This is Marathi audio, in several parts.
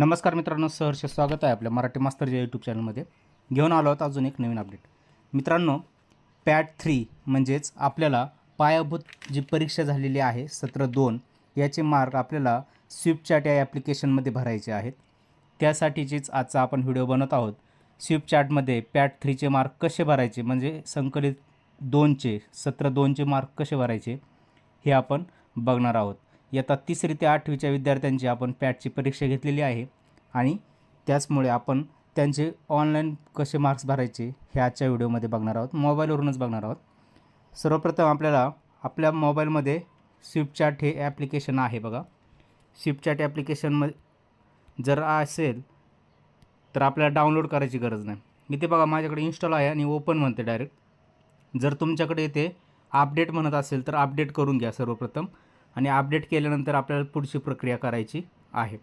नमस्कार मित्रांनो सहर्ष स्वागत आहे आपल्या मराठी मास्तरच्या यूट्यूब चॅनलमध्ये घेऊन आलो आहोत अजून एक नवीन अपडेट मित्रांनो पॅट थ्री म्हणजेच आपल्याला पायाभूत जी परीक्षा झालेली आहे सत्र दोन याचे मार्क आपल्याला स्विपचॅट चॅट या ॲप्लिकेशनमध्ये भरायचे आहेत. त्यासाठीचीच आजचा आपण व्हिडिओ बनवत आहोत. स्विपचॅटमध्ये पॅट थ्रीचे मार्क कसे भरायचे म्हणजे संकलित दोनचे सत्र दोनचे मार्क कसे भरायचे हे आपण बघणार आहोत. इयत्ता तिसरी ते आठवीच्या विद्यार्थ्यांची आपण पॅटची परीक्षा घेतलेली आहे. आणि त्याचमुळे आपण त्यांचे ऑनलाईन कसे मार्क्स भरायचे हे आजच्या व्हिडिओमध्ये बघणार आहोत. मोबाईलवरूनच बघणार आहोत. सर्वप्रथम आपल्याला आपल्या मोबाईलमध्ये स्विफ्ट चॅट हे ॲप्लिकेशन आहे बघा. स्विफ्ट चॅट जर असेल तर आपल्याला डाउनलोड करायची गरज नाही. इथे बघा माझ्याकडे इन्स्टॉल आहे आणि ओपन म्हणते डायरेक्ट जर तुमच्याकडे इथे अपडेट म्हणत असेल तर अपडेट करून घ्या सर्वप्रथम. आणि अपडेट केल्यानंतर आपल्याला पुढची प्रक्रिया करायची आहे.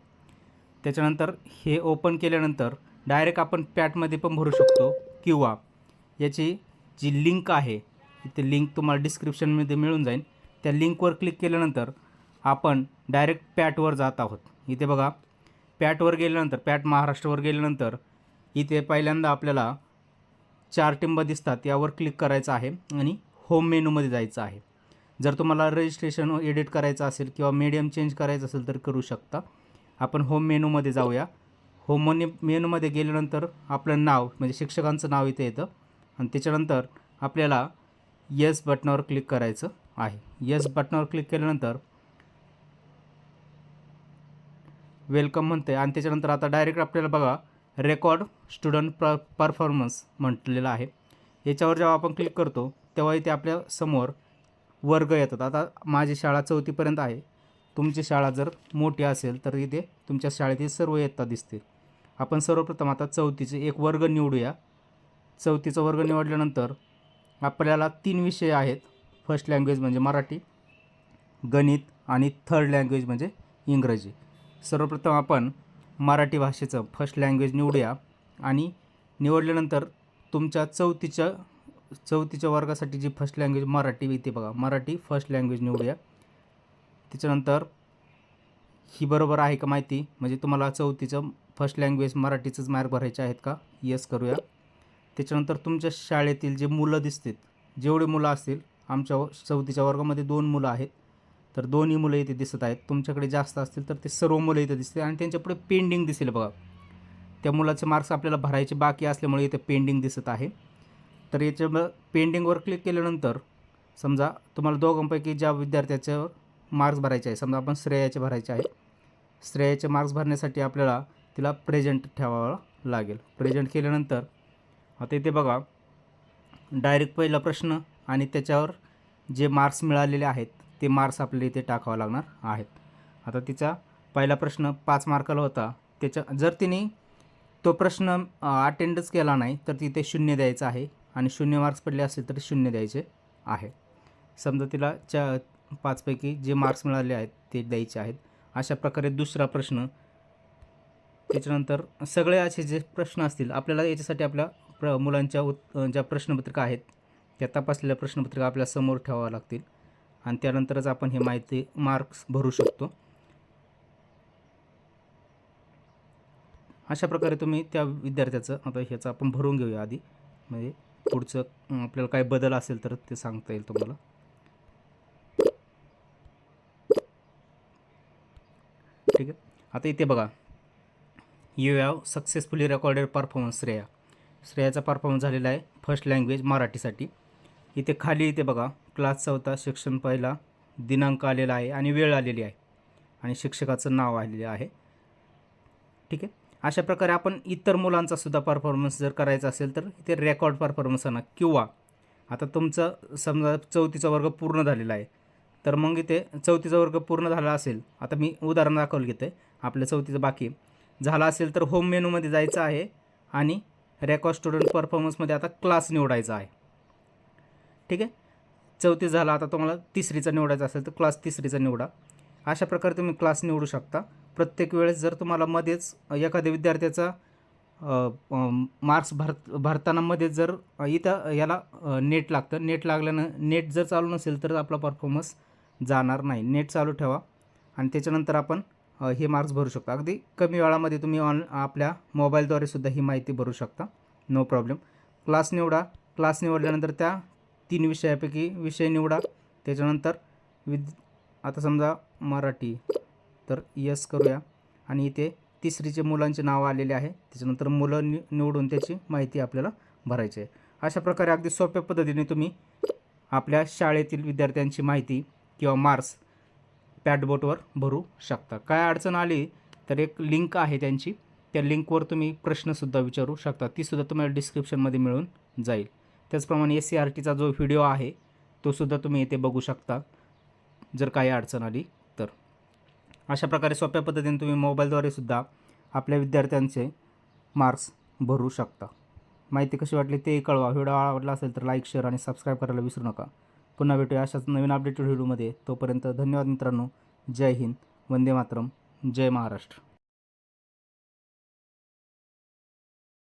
त्याच्यानंतर हे ओपन केल्यानंतर डायरेक्ट आपण पॅटमध्ये पण भरू शकतो किंवा याची जी लिंक आहे ती लिंक तुम्हाला डिस्क्रिप्शनमध्ये मिळून जाईल. त्या लिंकवर क्लिक केल्यानंतर आपण डायरेक्ट पॅटवर जात आहोत. इथे बघा पॅटवर गेल्यानंतर पॅट महाराष्ट्रवर गेल्यानंतर इथे पहिल्यांदा आपल्याला चार टिंब दिसतात यावर क्लिक करायचं आहे आणि होम मेनूमध्ये जायचं आहे. जर तुम्हाला रजिस्ट्रेशन एडिट करायचं असेल किंवा मीडियम चेंज करायचं असेल तर करू शकता. आपण होम मेनूमध्ये जाऊया. होम मनी मेनूमध्ये गेल्यानंतर आपलं नाव म्हणजे शिक्षकांचं नाव इथे येतं. आणि त्याच्यानंतर आपल्याला येस बटनावर क्लिक करायचं आहे. येस बटनावर क्लिक केल्यानंतर वेलकम म्हणते आणि त्याच्यानंतर आता डायरेक्ट आपल्याला बघा रेकॉर्ड स्टुडंट प परफॉर्मन्स म्हटलेलं आहे. याच्यावर जेव्हा आपण क्लिक करतो तेव्हा इथे आपल्यासमोर वर्ग येतात. आता माझी शाळा चौथीपर्यंत आहे. तुमची शाळा जर मोठी असेल तर इथे तुमच्या शाळेतील सर्व इयत्ता दिसतील. आपण सर्वप्रथम आता चौथीचे एक वर्ग निवडूया. चौथीचा वर्ग निवडल्यानंतर आपल्याला तीन विषय आहेत. फर्स्ट लँग्वेज म्हणजे मराठी गणित आणि थर्ड लँग्वेज म्हणजे इंग्रजी. सर्वप्रथम आपण मराठी भाषेचं फर्स्ट लँग्वेज निवडूया आणि निवडल्यानंतर तुमच्या चौथीच्या चौथीच्या वर्गासाठी जी फर्स्ट लँग्वेज मराठी इथे बघा. मराठी फर्स्ट लँग्वेज निवडूया त्याच्यानंतर ही बरोबर आहे का माहिती? म्हणजे तुम्हाला चौथीचं फर्स्ट लँग्वेज मराठीचंच मार्क भरायचे आहेत का? येस करूया. त्याच्यानंतर तुमच्या शाळेतील जे मुलं दिसतील जेवढे मुलं असतील आमच्या व- चौथीच्या वर्गामध्ये दोन मुलं आहेत. तर दोन्ही मुलं इथे दिसत आहेत. तुमच्याकडे जास्त असतील तर ते सर्व मुलं इथे दिसतील. आणि त्यांच्यापुढे पेंडिंग दिसेल बघा. त्या मुलाचे मार्क्स आपल्याला भरायचे बाकी असल्यामुळे इथे पेंडिंग दिसत आहे. तर याच्या पेंडिंगवर क्लिक केल्यानंतर समजा तुम्हाला दोघांपैकी ज्या विद्यार्थ्याचं मार्क्स भरायचे आहे समजा आपण श्रेयाचे भरायचे आहे श्रेयाचे मार्क्स भरण्यासाठी आपल्याला तिला प्रेझेंट ठेवावं लागेल. प्रेझेंट केल्यानंतर आता इथे बघा डायरेक्ट पहिला प्रश्न आणि त्याच्यावर जे मार्क्स मिळालेले आहेत ते मार्क्स आपल्याला इथे टाकावं लागणार आहेत. आता तिचा पहिला प्रश्न पाच मार्काला होता. त्याच्या जर तिने तो प्रश्न अटेंडच केला नाही तर तिथे शून्य द्यायचं आहे. आणि शून्य मार्क्स पडले असतील तर शून्य द्यायचे आहे. समजा तिला च्या पाचपैकी जे मार्क्स मिळाले आहेत ते द्यायचे आहेत. अशा प्रकारे दुसरा प्रश्न त्याच्यानंतर सगळे असे जे प्रश्न असतील आपल्याला याच्यासाठी आपल्या प्र मुलांच्या उत ज्या प्रश्नपत्रिका आहेत त्या तपासलेल्या प्रश्नपत्रिका आपल्यासमोर ठेवाव्या लागतील. आणि त्यानंतरच आपण हे माहिती मार्क्स भरू शकतो. अशा प्रकारे तुम्ही त्या विद्यार्थ्याचं आता ह्याचं आपण भरून घेऊया आधी. म्हणजे पुढचं आपल्याला काय बदल असेल तर ते सांगता येईल तुम्हाला. ठीक आहे? आता इथे बघा. You have successfully recorded performance Shreya श्रेयाचा performance झालेला आहे फर्स्ट लँग्वेज मराठीसाठी. इथे खाली इथे बघा. क्लास चौथा शिक्षण पहिला दिनांक आलेला आहे आणि वेळ आलेली आहे. आणि शिक्षकाचं नाव आलेलं आहे. ठीक आहे? अशा प्रकारे आपण इतर मुलांचा सुद्धा परफॉर्मन्स जर करायचा असेल तर इथे रेकॉर्ड परफॉर्मन्स आणा. किंवा आता तुमचं समजा चौथीचा वर्ग पूर्ण झालेला आहे तर मग इथे चौथीचा वर्ग पूर्ण झाला असेल आता मी उदाहरण दाखवलं घेते आपल्या चौथीचं बाकी झाला असेल तर होम मेनूमध्ये जायचं आहे आणि रेकॉर्ड स्टुडंट परफॉर्मन्समध्ये आता क्लास निवडायचा आहे. ठीक आहे? चौथी झाला आता तुम्हाला तिसरीचा निवडायचा असेल तर क्लास तिसरीचा निवडा. अशा प्रकारे तुम्ही क्लास निवडू शकता. प्रत्येक वेळेस जर तुम्हाला मध्येच एखाद्या विद्यार्थ्याचा मार्क्स भर भरताना मध्येच जर इथं याला नेट लागतं. नेट लागल्यानं नेट जर चालू नसेल तर आपला परफॉर्मन्स जाणार नाही. नेट चालू ठेवा आणि त्याच्यानंतर आपण हे मार्क्स भरू शकता. अगदी कमी वेळामध्ये तुम्ही ऑन आपल्या मोबाईलद्वारे सुद्धा ही माहिती भरू शकता. नो प्रॉब्लेम क्लास निवडा. क्लास निवडल्यानंतर त्या तीन विषयापैकी विषय निवडा. त्याच्यानंतर विद आता समजा मराठी. तर यस करूया. आणि इथे तिसरीचे मुलांचे नाव आलेले आहे. त्याच्यानंतर मुलं नि निवडून त्याची माहिती आपल्याला भरायची आहे. अशा प्रकारे अगदी सोप्या पद्धतीने तुम्ही आपल्या शाळेतील विद्यार्थ्यांची माहिती किंवा मार्क्स पॅडबोटवर भरू शकता. काय अडचण आली तर एक लिंक आहे त्यांची. त्या लिंकवर तुम्ही प्रश्नसुद्धा विचारू शकता. तीसुद्धा तुम्हाला डिस्क्रिप्शनमध्ये मिळून जाईल. त्याचप्रमाणे एस सी आर टीचा जो व्हिडिओ आहे तोसुद्धा तुम्ही इथे बघू शकता. जर काही अडचण आली अशा प्रकारे सोप्या पद्धतीने तुम्ही मोबाईलद्वारे सुद्धा आपल्या विद्यार्थ्यांचे मार्क्स भरू शकता. माहिती कशी वाटली ते कळवा. व्हिडिओ आवडला असेल तर लाईक शेअर आणि सबस्क्राईब करायला विसरू नका. पुन्हा भेटूया अशाच नवीन अपडेटेड व्हिडिओमध्ये तोपर्यंत धन्यवाद मित्रांनो. जय हिंद. वंदे मातरम. जय महाराष्ट्र.